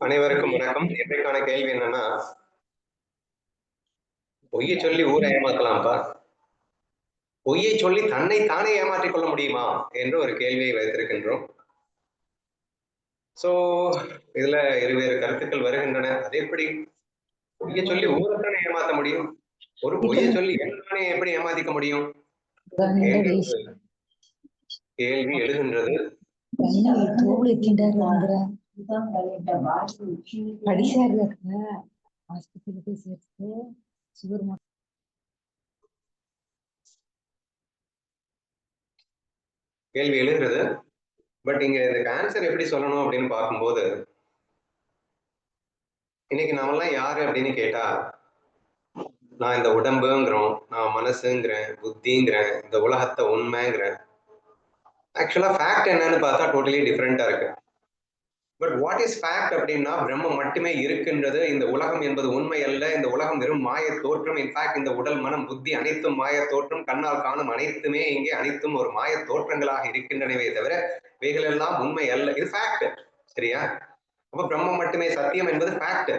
அனைவருக்கும் வணக்கம். இன்றைக்கான கேள்வி என்னன்னா பொய்யை சொல்லி ஊரை ஏமாத்தலாம்ப்பா. பொய்யை சொல்லி தன்னை தானே ஏமாற்றிக் கொள்ள முடியுமா என்று ஒரு கேள்வியை வைத்திருக்கின்றோம். சோ இதுல இருவேறு கருத்துக்கள் வருகின்றன. அது எப்படி? பொய்யை சொல்லி ஊரைத்தானே ஏமாத்த முடியும்? ஒரு பொய்யை சொல்லி தானே எப்படி ஏமாத்திக்க முடியும்? கேள்வி எழுகின்றது படிச்சாரு ஹாஸ்பிட்டல் போய் சேர்த்து சுகர் கேள்வி எழுகிறது. பட் இங்க இதுக்கு ஆன்சர் எப்படி சொல்லணும் அப்படின்னு பார்க்கும்போது இன்னைக்கு நாமெல்லாம் யாரு அப்படின்னு கேட்டா நான் இந்த உடம்புங்கிறோம் நான் மனசுங்கிறேன் புத்திங்கிறேன் இந்த உலகத்தை உண்மைங்கிறேன். ஆக்சுவலா ஃபேக்ட் என்னன்னு பார்த்தா டோட்டலி டிஃப்ரெண்டா இருக்கு. பட் வாட் இஸ் ஃபேக்ட் அப்படின்னா பிரம்மம் மட்டுமே இருக்கின்றது. இந்த உலகம் என்பது உண்மை அல்ல. இந்த உலகம் வெறும் மாய தோற்றம். இன்ஃபேக்ட் இந்த உடல் மனம் புத்தி அனைத்தும் மாய தோற்றம். கண்ணால் காணும் அனைத்துமே இங்கே அனைத்தும் ஒரு மாய தோற்றங்களாக இருக்கின்றனவே தவிர இவைகள் எல்லாம் உண்மை அல்ல. இது ஃபேக்ட் சரியா? அப்ப பிரம்மம் மட்டுமே சத்தியம் என்பது ஃபேக்ட்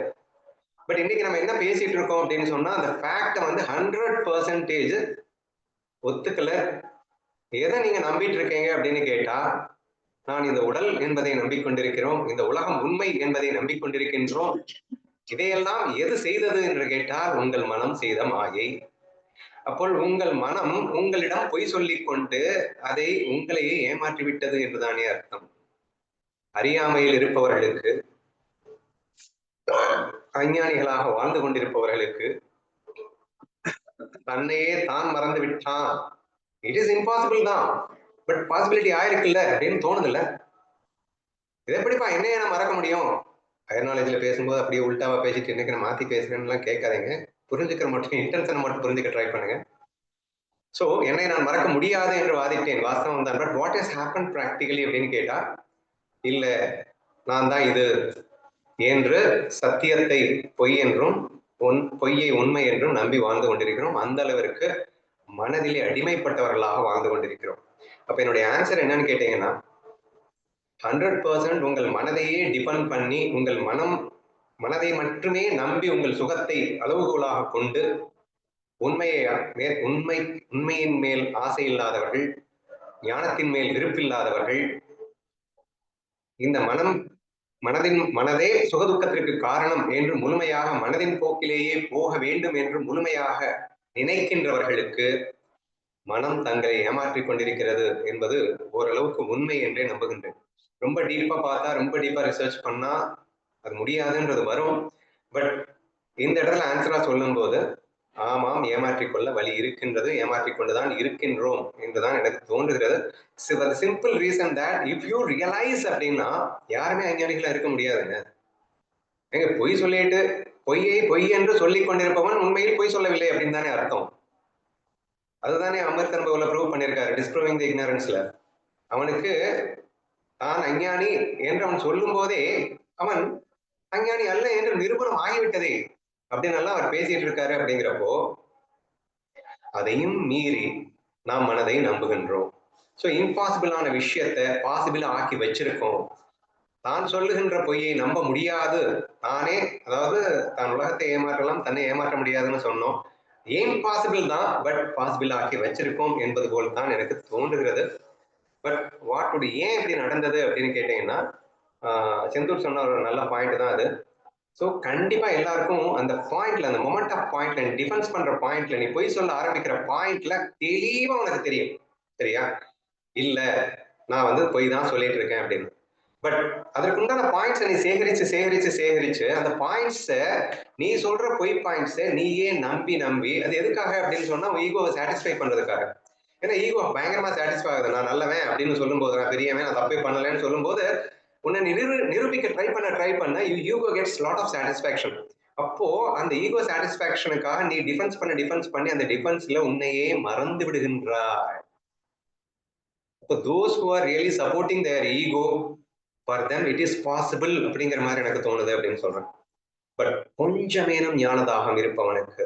பட் இன்னைக்கு நம்ம என்ன பேசிட்டு இருக்கோம் அப்படின்னு சொன்னா அந்த ஃபேக்டை வந்து ஹண்ட்ரட் பர்சன்டேஜ் ஒத்துக்கல. எதை நீங்க நம்பிட்டு இருக்கீங்க அப்படின்னு கேட்டா நான் இந்த உடல் என்பதை நம்பிக்கொண்டிருக்கிறோம் இந்த உலகம் உண்மை என்பதை நம்பிக்கொண்டிருக்கின்றோம். இதையெல்லாம் எது செய்தது என்று கேட்டால் உங்கள் மனம் செய்த மாயை. அப்போ உங்கள் மனம் உங்களிடம் பொய் சொல்லிக் கொண்டு அதை உங்களையே ஏமாற்றி விட்டது என்றுதானே அர்த்தம். அறியாமையில் இருப்பவர்களுக்கு அஞ்ஞானிகளாக வாழ்ந்து கொண்டிருப்பவர்களுக்கு தன்னையே தான் மறந்து விட்டான் இட் இஸ் இம்பாசிபிள் தான். பட் பாசிபிலிட்டி ஆயிருக்குல்ல அப்படின்னு தோணுதுல்ல? இது எப்படிப்பா என்னைய நான் மறக்க முடியும்? ஹையர் நாலேஜ்ல பேசும்போது அப்படியே உள்டாவா பேசிட்டு இன்னைக்கு நான் மாத்தி பேசுறேன்னுலாம் கேட்காதீங்க. புரிஞ்சுக்கிற மட்டும் இன்டென்ஷனை மட்டும் புரிஞ்சுக்க ட்ரை பண்ணுங்க. சோ என்னை நான் மறக்க முடியாது என்று வாதிட்டேன். வாஸ்தவம் தான். But what is happen practically அப்படின்னு கேட்டா இல்ல நான் தான் இது என்று சத்தியத்தை பொய் என்றும் உன் பொய்யை உண்மை என்றும் நம்பி வாழ்ந்து கொண்டிருக்கிறோம். அந்த அளவிற்கு மனதிலே அடிமைப்பட்டவர்களாக வாழ்ந்து கொண்டிருக்கிறோம். அப்ப என்னுடைய ஆன்சர் என்னன்னு கேட்டீங்கன்னா ஹண்ட்ரட் பர்சன்ட் உங்கள் மனதையே டிபெண்ட் பண்ணி உங்கள் மனம் மனதை மட்டுமே நம்பி உங்கள் சுகத்தை அளவுகோலாக கொண்டு உண்மையை உண்மை உண்மையின் மேல் ஆசை இல்லாதவர்கள் ஞானத்தின் மேல் விருப்பில்லாதவர்கள் இந்த மனம் மனதின் மனதே சுகதுக்கத்திற்கு காரணம் என்று முழுமையாக மனதின் போக்கிலேயே போக வேண்டும் என்று முழுமையாக நினைக்கின்றவர்களுக்கு மனம் தங்களை ஏமாற்றிக் கொண்டிருக்கிறது என்பது ஓரளவுக்கு உண்மை என்றே நம்புகின்றேன். ரொம்ப டீப்பா பார்த்தா ரொம்ப டீப்பா ரிசர்ச் பண்ணா அது முடியாதுன்றது வரும். பட் இந்த இடத்துல ஆன்சரா சொல்லும்போது ஆமாம் ஏமாற்றிக்கொள்ள வழி இருக்கின்றது ஏமாற்றிக் கொண்டுதான் இருக்கின்றோம் என்றுதான் எனக்கு தோன்றுகிறது. Simple reason that if you realise அப்படின்னா யாருமே அஞ்ஞானிகளா இருக்க முடியாதுங்க. எங்க பொய் சொல்லிட்டு பொய்யை பொய் என்று சொல்லிக் கொண்டிருப்பவன் உண்மையில் பொய் சொல்லவில்லை அப்படின்னு தானே அர்த்தம். அதுதானே அம்பேத்கர் பவுல ப்ரூவ் பண்ணியிருக்காரு. டிஸ்ப்ரூவிங் தி இக்னரன்ஸ்ல அவனுக்கு தான் அஞ்ஞானி என்று அவன் சொல்லும் போதே அவன் அஞ்ஞானி அல்ல என்று நிரூபணம் ஆகிவிட்டதே அப்படின்னு எல்லாம் அவர் பேசிட்டு இருக்காரு அப்படிங்கிறப்போ அதையும் மீறி நாம் மனதை நம்புகின்றோம். ஸோ இம்பாசிபிளான விஷயத்த பாசிபிளா ஆக்கி வச்சிருக்கோம். தான் சொல்லுகின்ற பொய்யை நம்ப முடியாது. தானே அதாவது தான் உலகத்தை ஏமாற்றலாம் தன்னை ஏமாற்ற முடியாதுன்னு சொன்னோம். ஏன் பாசிபிள் தான்? பட் பாசிபிள் ஆக்கி வச்சிருக்கோம் என்பது போல் தான் எனக்கு தோன்றுகிறது. பட் வாட் ஏன் இப்படி நடந்தது அப்படின்னு கேட்டீங்கன்னா செந்தூர் சொன்ன ஒரு நல்ல பாயிண்ட் தான் அது. ஸோ கண்டிப்பா எல்லாருக்கும் அந்த பாயிண்ட்ல அந்த மொமெண்ட் ஆஃப் பாயிண்ட்ல நீ டிஃபென்ஸ் பண்ற பாயிண்ட்ல நீ பொய் சொல்ல ஆரம்பிக்கிற பாயிண்ட்ல தெளிவா உனக்கு தெரியும். சரியா? இல்ல நான் வந்து பொய் தான் சொல்லிட்டு இருக்கேன் அப்படின்னு. பட் அதற்குண்டான பாயிண்ட்ஸை நீ சேகரிச்சு சேகரிச்சு சேகரிச்சு அந்த பாயிண்ட்ஸை நீ சொல்ற பொய் பாயிண்ட்ஸை நீயே நம்பி நம்பி அது எதுக்காக அப்படின்னு சொன்னா ஈகோவை சாட்டிஸ்ஃபை பண்றதுக்காக. ஏன்னா ஈகோ பயங்கரமா சாட்டிஸ்ஃபை ஆகுது. நான் நல்லவன் அப்படின்னு சொல்லும்போது நான் பெரியவன் நான் தப்பே பண்ணலன்னு சொல்லும்போது உன்னை நிரூ நிரூபிக்க ட்ரை பண்ண ட்ரை பண்ண you ego gets lot of satisfaction அப்போ அந்த ஈகோ சாட்டிஸ்ஃபேக்ஷனுக்காக நீ டிஃபென்ஸ் பண்ண டிஃபென்ஸ் பண்ணி அந்த டிஃபென்ஸ்ல உன்னையே மறந்து விடுகின்றாய். இப்போ those who are really supporting their ego for them it is possible அப்படிங்கிற மாதிரி எனக்கு தோணுது அப்படின்னு சொல்றேன். பட் கொஞ்சமேனும் ஞானதாகம் இருப்பவனுக்கு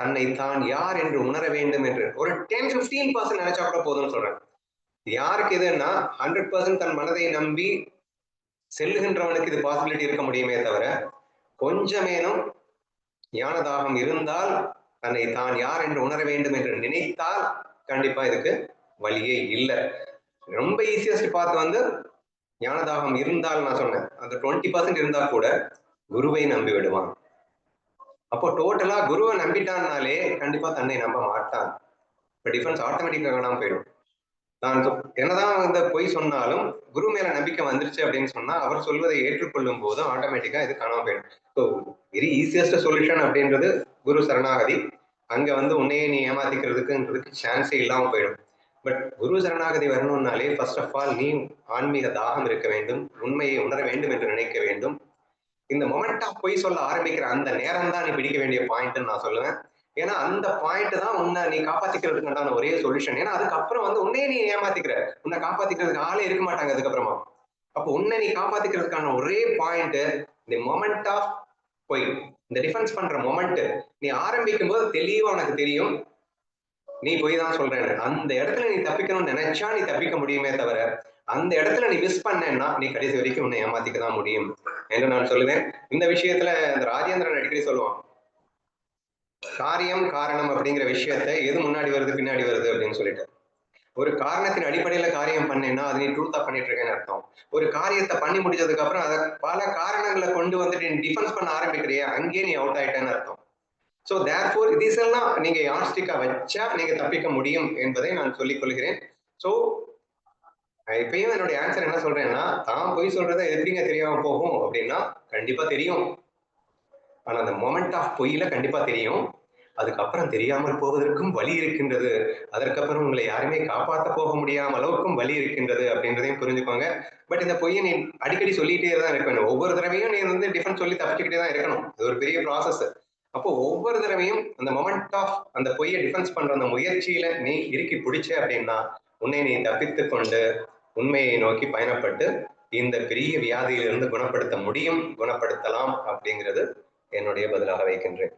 தன்னை தான் யார் என்று உணர வேண்டும் என்று ஒரு டென் பிப்டீன் பர்சன்ட் நினைச்சா கூட போதும்னு சொல்றேன். யாருக்கு இதுன்னா ஹண்ட்ரட் பர்சன்ட் தன் மனதை நம்பி செல்லுகின்றவனுக்கு இது பாசிபிலிட்டி இருக்க முடியுமே தவிர கொஞ்சமேனும் ஞானதாகம் இருந்தால் தன்னை தான் யார் என்று உணர வேண்டும் என்று நினைத்தால் கண்டிப்பா இதுக்கு வழியே இல்லை. ரொம்ப ஈஸியஸ்ட் பார்த்து வந்து ஞானதாகம் இருந்தால் நான் சொன்னேன். அந்த டுவெண்ட்டி பர்சன்ட் இருந்தா கூட குருவை நம்பி விடுவான். அப்போ டோட்டலா குருவை நம்பிட்டான்னாலே கண்டிப்பா தன்னை நம்ப மாட்டான். இப்ப டிஃபரன்ஸ் ஆட்டோமேட்டிக்காக காணாம போயிடும். நான் என்னதான் இந்த பொய் சொன்னாலும் குரு மேல நம்பிக்கை வந்துருச்சு அப்படின்னு சொன்னா அவர் சொல்வதை ஏற்றுக்கொள்ளும் போதும் ஆட்டோமேட்டிக்கா இது காணாம போயிடும். ஸோ வெரி ஈஸியஸ்ட் சொல்யூஷன் அப்படின்றது குரு சரணாகதி. அங்க வந்து உன்னையே நீ ஏமாத்திக்கிறதுக்குன்றதுக்கு சான்ஸே இல்லாம போயிடும். பட் குரு சரணாகதி வரணும்னாலே ஃபர்ஸ்ட் ஆஃப் ஆல் நீ ஆன்மீக தாகம் இருக்க வேண்டும் உண்மையை உணர வேண்டும் என்று நினைக்க வேண்டும். இந்த மொமெண்டா பொய் சொல்ல ஆரம்பிக்கிற அந்த நேரம் தான் நீ பிடிக்க வேண்டிய பாயிண்ட்னு நான் சொல்லுவேன். ஏன்னா அந்த பாயிண்ட் தான் உன்னை நீ காப்பாத்திக்கிறதுக்குண்டான ஒரே சொல்யூஷன் ஏன்னா அதுக்கப்புறம் வந்து உன்னையே நீ ஏமாத்திக்கிற. உன்னை காப்பாத்திக்கிறதுக்கு ஆளே இருக்க மாட்டாங்க அதுக்கப்புறமா. அப்போ உன்னை நீ காப்பாத்திக்கிறதுக்கான ஒரே பாயிண்ட் இந்த மொமெண்ட் ஆஃப் பொய். இந்த டிஃபென்ஸ் பண்ற மொமெண்ட் நீ ஆரம்பிக்கும் போது தெளிவா உனக்கு தெரியும். நீ போய் தான் சொல்றேன்னு. அந்த இடத்துல நீ தப்பிக்கணும்னு நினைச்சா நீ தப்பிக்க முடியுமே தவிர அந்த இடத்துல நீ மிஸ் பண்ணேன்னா நீ கடைசி வரைக்கும் உன்னை ஏமாத்திக்க தான் முடியும். என்று நான் சொல்லுவேன். இந்த விஷயத்துல இந்த ராஜேந்திரன் அடிக்கடி சொல்லுவான். காரியம் காரணம் அப்படிங்கிற விஷயத்த எது முன்னாடி வருது பின்னாடி வருது அப்படின்னு சொல்லிட்டு. ஒரு காரணத்தின் அடிப்படையில காரியம் பண்ணேன்னா அது நீ ட்ரூத்தா பண்ணிட்டு இருக்கேன்னு அர்த்தம். ஒரு காரியத்தை பண்ணி முடிச்சதுக்கு அப்புறம் அதை பல காரணங்களை கொண்டு வந்துட்டு நீ டிஃபென்ஸ் பண்ண ஆரம்பிக்கிறியா? அங்கேயே நீ அவுட் ஆயிட்டேன்னு அர்த்தம். ஸோ தேர்ஃபோர் இதெல்லாம் எல்லாம் நீங்க யாஸ்டிக்கா வச்சா நீங்க தப்பிக்க முடியும் என்பதை நான் சொல்லிக் கொள்கிறேன். ஸோ இப்பயும் என்னுடைய ஆன்சர் என்ன சொல்றேன்னா தான் போய் சொல்றதை எப்படிங்க தெரியாம போகும் அப்படின்னா கண்டிப்பா தெரியும். ஆனா அந்த மொமெண்ட் ஆஃப் பொய்யில கண்டிப்பா தெரியும். அதுக்கப்புறம் தெரியாமல் போவதற்கும் வழி இருக்கின்றது. அதற்கப்புறம் உங்களை யாருமே காப்பாற்ற போக முடியாம அளவுக்கும் வழி இருக்கின்றது அப்படின்றதையும் புரிஞ்சுக்கோங்க. பட் இந்த பொய்யை நீ அடிக்கடி சொல்லிட்டே தான் இருக்கணும். ஒவ்வொரு தடவையும் நீ வந்து டிஃபன் சொல்லி தப்பிச்சுக்கிட்டே தான் இருக்கணும். அது ஒரு பெரிய ப்ராசஸ் அப்போ ஒவ்வொரு தடவையும் அந்த மொமெண்ட் ஆஃப் அந்த பொய்யை டிஃபென்ஸ் பண்ற அந்த முயற்சியில நீ இறுக்கி பிடிச்ச அப்படின்னா உன்னை நீ தப்பித்து கொண்டு உண்மையை நோக்கி பயணப்பட்டு இந்த பெரிய வியாதியிலிருந்து குணப்படுத்த முடியும் குணப்படுத்தலாம் அப்படிங்கிறது என்னுடைய பதிலாக வைக்கின்றேன்.